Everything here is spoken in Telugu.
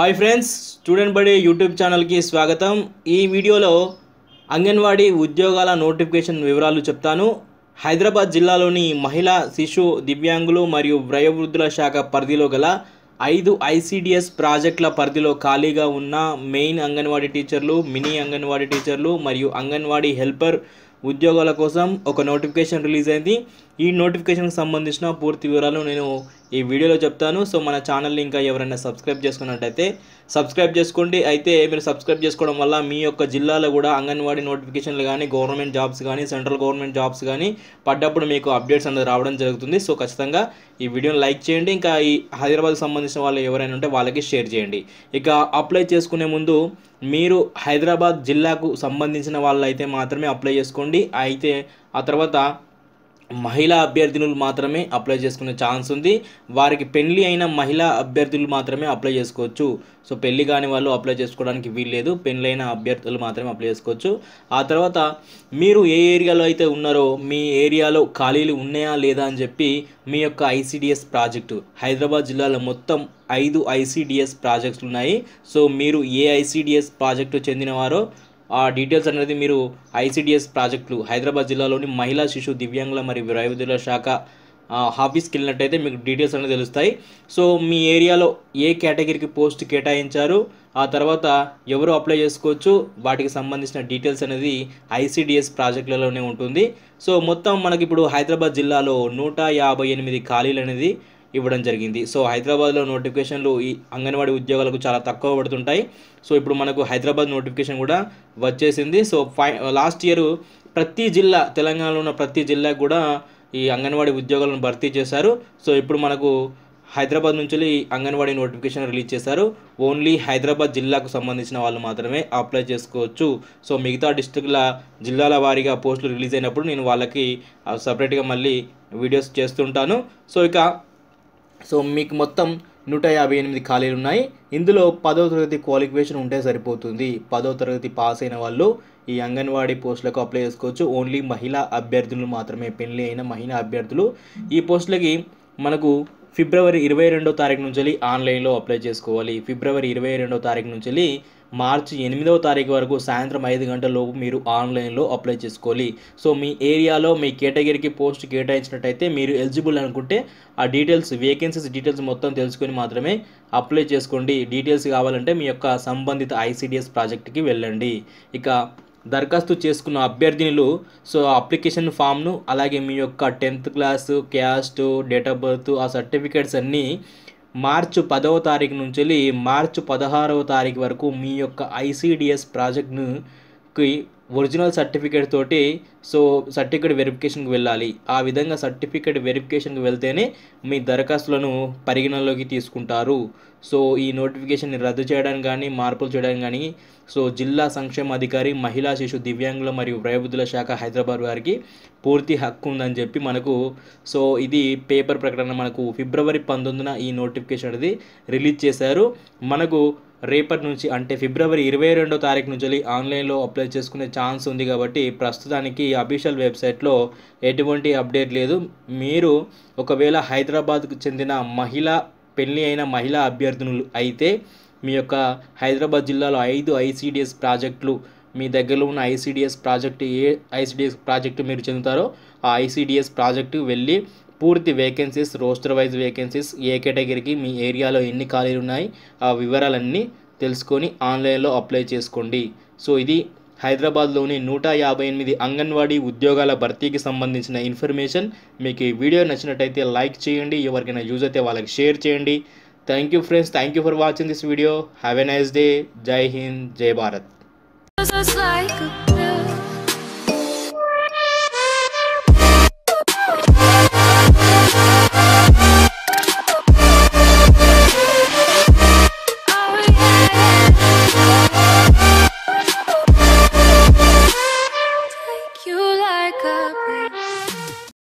హాయ్ ఫ్రెండ్స్ స్టూడెంట్ బడి యూట్యూబ్ ఛానల్కి స్వాగతం. ఈ వీడియోలో అంగన్వాడీ ఉద్యోగాల నోటిఫికేషన్ వివరాలు చెప్తాను. హైదరాబాద్ జిల్లాలోని మహిళా శిశు దివ్యాంగులు మరియు వయోవృద్ధుల శాఖ పరిధిలో గల ఐదు ఐసిడిఎస్ ప్రాజెక్టుల పరిధిలో ఖాళీగా ఉన్న మెయిన్ అంగన్వాడీ టీచర్లు మినీ అంగన్వాడీ టీచర్లు మరియు అంగన్వాడీ హెల్పర్ ఉద్యోగాల కోసం ఒక నోటిఫికేషన్ రిలీజ్ అయింది. ఈ నోటిఫికేషన్కి సంబంధించిన పూర్తి వివరాలు నేను ఈ వీడియోలో చెప్తాను. సో మన ఛానల్ని ఇంకా ఎవరైనా సబ్స్క్రైబ్ చేసుకున్నట్టయితే సబ్స్క్రైబ్ చేసుకోండి. అయితే మీరు సబ్స్క్రైబ్ చేసుకోవడం వల్ల మీ యొక్క జిల్లాలో కూడా అంగన్వాడీ నోటిఫికేషన్లు కానీ గవర్నమెంట్ జాబ్స్ కానీ సెంట్రల్ గవర్నమెంట్ జాబ్స్ కానీ పడ్డప్పుడు మీకు అప్డేట్స్ అనేది రావడం జరుగుతుంది. సో ఖచ్చితంగా ఈ వీడియోని లైక్ చేయండి. ఇంకా ఈ హైదరాబాద్కి సంబంధించిన వాళ్ళు ఎవరైనా ఉంటే వాళ్ళకి షేర్ చేయండి. ఇక అప్లై చేసుకునే ముందు మీరు హైదరాబాద్ జిల్లాకు సంబంధించిన వాళ్ళైతే మాత్రమే అప్లై చేసుకోండి. అయితే ఆ తర్వాత మహిళా అభ్యర్థులు మాత్రమే అప్లై చేసుకునే ఛాన్స్ ఉంది. వారికి పెళ్ళి అయిన మహిళా అభ్యర్థులు మాత్రమే అప్లై చేసుకోవచ్చు. సో పెళ్ళి కాని వాళ్ళు అప్లై చేసుకోవడానికి వీల్లేదు. పెళ్ళైన అభ్యర్థులు మాత్రమే అప్లై చేసుకోవచ్చు. ఆ తర్వాత మీరు ఏ ఏరియాలో అయితే ఉన్నారో మీ ఏరియాలో ఖాళీలు ఉన్నాయా లేదా అని చెప్పి మీ యొక్క ఐసిడిఎస్ ప్రాజెక్టు హైదరాబాద్ జిల్లాలో మొత్తం ఐదు ఐసిడిఎస్ ప్రాజెక్ట్స్ ఉన్నాయి. సో మీరు ఏ ఐసిడిఎస్ ప్రాజెక్టు చెందినవారో ఆ డీటెయిల్స్ అనేది మీరు ఐసిడిఎస్ ప్రాజెక్టులు హైదరాబాద్ జిల్లాలోని మహిళా శిశు దివ్యాంగుల మరియు వయోవృద్ధుల శాఖ ఆఫీస్కి వెళ్ళినట్టయితే మీకు డీటెయిల్స్ అనేది తెలుస్తాయి. సో మీ ఏరియాలో ఏ కేటగిరీకి పోస్ట్ కేటాయించారు ఆ తర్వాత ఎవరు అప్లై చేసుకోవచ్చు వాటికి సంబంధించిన డీటెయిల్స్ అనేది ఐసిడిఎస్ ప్రాజెక్టులలోనే ఉంటుంది. సో మొత్తం మనకి ఇప్పుడు హైదరాబాద్ జిల్లాలో నూట యాభై ఎనిమిది ఖాళీలు అనేది ఇవ్వడం జరిగింది. సో హైదరాబాద్లో నోటిఫికేషన్లు ఈ అంగన్వాడీ ఉద్యోగాలకు చాలా తక్కువ పడుతుంటాయి. సో ఇప్పుడు మనకు హైదరాబాద్ నోటిఫికేషన్ కూడా వచ్చేసింది. సో ఫై లాస్ట్ ఇయర్ ప్రతి జిల్లా తెలంగాణలో ఉన్న ప్రతి జిల్లాకు కూడా ఈ అంగన్వాడీ ఉద్యోగాలను భర్తీ చేశారు. సో ఇప్పుడు మనకు హైదరాబాద్ నుంచి అంగన్వాడీ నోటిఫికేషన్ రిలీజ్ చేశారు. ఓన్లీ హైదరాబాద్ జిల్లాకు సంబంధించిన వాళ్ళు మాత్రమే అప్లై చేసుకోవచ్చు. సో మిగతా డిస్ట్రిక్ట్ల జిల్లాల వారీగా పోస్టులు రిలీజ్ అయినప్పుడు నేను వాళ్ళకి సపరేట్గా మళ్ళీ వీడియోస్ చేస్తుంటాను. సో ఇక సో మీకు మొత్తం నూట యాభై ఎనిమిది ఖాళీలు ఉన్నాయి. ఇందులో పదో తరగతి క్వాలిఫికేషన్ ఉంటే సరిపోతుంది. పదో తరగతి పాస్ అయిన వాళ్ళు ఈ అంగన్వాడీ పోస్టులకు అప్లై చేసుకోవచ్చు. ఓన్లీ మహిళా అభ్యర్థులు మాత్రమే పెళ్ళి అయిన మహిళా అభ్యర్థులు. ఈ పోస్టులకి మనకు ఫిబ్రవరి ఇరవై రెండో తారీఖు నుంచి ఆన్లైన్లో అప్లై చేసుకోవాలి. ఫిబ్రవరి ఇరవై రెండో తారీఖు నుంచి మార్చి ఎనిమిదవ తారీఖు వరకు సాయంత్రం ఐదు గంటల లోపు మీరు ఆన్లైన్లో అప్లై చేసుకోవాలి. సో మీ ఏరియాలో మీ కేటగిరీకి పోస్ట్ కేటాయించినట్టయితే మీరు ఎలిజిబుల్ అనుకుంటే ఆ డీటెయిల్స్ వేకెన్సీస్ డీటెయిల్స్ మొత్తం తెలుసుకొని మాత్రమే అప్లై చేసుకోండి. డీటెయిల్స్ కావాలంటే మీ యొక్క సంబంధిత ఐసిడిఎస్ ప్రాజెక్ట్కి వెళ్ళండి. ఇక దరఖాస్తు చేసుకున్న అభ్యర్థినులు సో అప్లికేషన్ ఫామ్ను అలాగే మీ యొక్క tenth class caste date of birth ఆ సర్టిఫికేట్స్ అన్నీ మార్చి పదవ తారీఖు నుంచి మార్చి పదహారవ తారీఖు వరకు మీ యొక్క ఐసిడిఎస్ ప్రాజెక్ట్ను ఒరిజినల్ సర్టిఫికేట్ తోటి సో సర్టిఫికేట్ వెరిఫికేషన్కి వెళ్ళాలి. ఆ విధంగా సర్టిఫికేట్ వెరిఫికేషన్కి వెళ్తేనే మీ దరఖాస్తులను పరిగణనలోకి తీసుకుంటారు. సో ఈ నోటిఫికేషన్ని రద్దు చేయడానికి కానీ మార్పులు చేయడానికి కానీ సో జిల్లా సంక్షేమ అధికారి మహిళా శిశు దివ్యాంగుల మరియు వయోవృద్ధుల శాఖ హైదరాబాద్ వారికి పూర్తి హక్కు ఉందని చెప్పి మనకు సో ఇది పేపర్ ప్రకటన మనకు ఫిబ్రవరి పంతొమ్మిదిన ఈ నోటిఫికేషన్ అనేది రిలీజ్ చేశారు. మనకు రేపటి నుంచి అంటే ఫిబ్రవరి ఇరవై రెండో తారీఖు నుంచి ఆన్లైన్లో అప్లై చేసుకునే ఛాన్స్ ఉంది కాబట్టి ప్రస్తుతానికి అఫీషియల్ వెబ్సైట్లో ఎటువంటి అప్డేట్ లేదు. మీరు ఒకవేళ హైదరాబాద్కు చెందిన మహిళ పెళ్ళి అయిన మహిళా అభ్యర్థులు అయితే మీ యొక్క హైదరాబాద్ జిల్లాలో ఐదు ఐసిడిఎస్ ప్రాజెక్టులు మీ దగ్గరలో ఉన్న ఐసిడిఎస్ ప్రాజెక్టు ఏ ఐసిడిఎస్ ప్రాజెక్టు మీరు చెందుతారో ఆ ఐసిడిఎస్ ప్రాజెక్టు వెళ్ళి పూర్తి వేకెన్సీస్ రోస్టర్ వైజ్ వేకెన్సీస్ ఏ కేటగిరీకి మీ ఏరియాలో ఎన్ని ఖాళీలు ఉన్నాయి ఆ వివరాలన్నీ తెలుసుకొని ఆన్లైన్లో అప్లై చేసుకోండి. సో ఇది హైదరాబాద్లోని నూట యాభై ఎనిమిది అంగన్వాడీ ఉద్యోగాల భర్తీకి సంబంధించిన ఇన్ఫర్మేషన్. మీకు ఈ వీడియో నచ్చినట్టయితే లైక్ చేయండి ఎవరికైనా యూజ్ అయితే వాళ్ళకి షేర్ చేయండి. Thank you friends thank you for watching this video have a nice day జై హింద్ జై భారత్ Just like a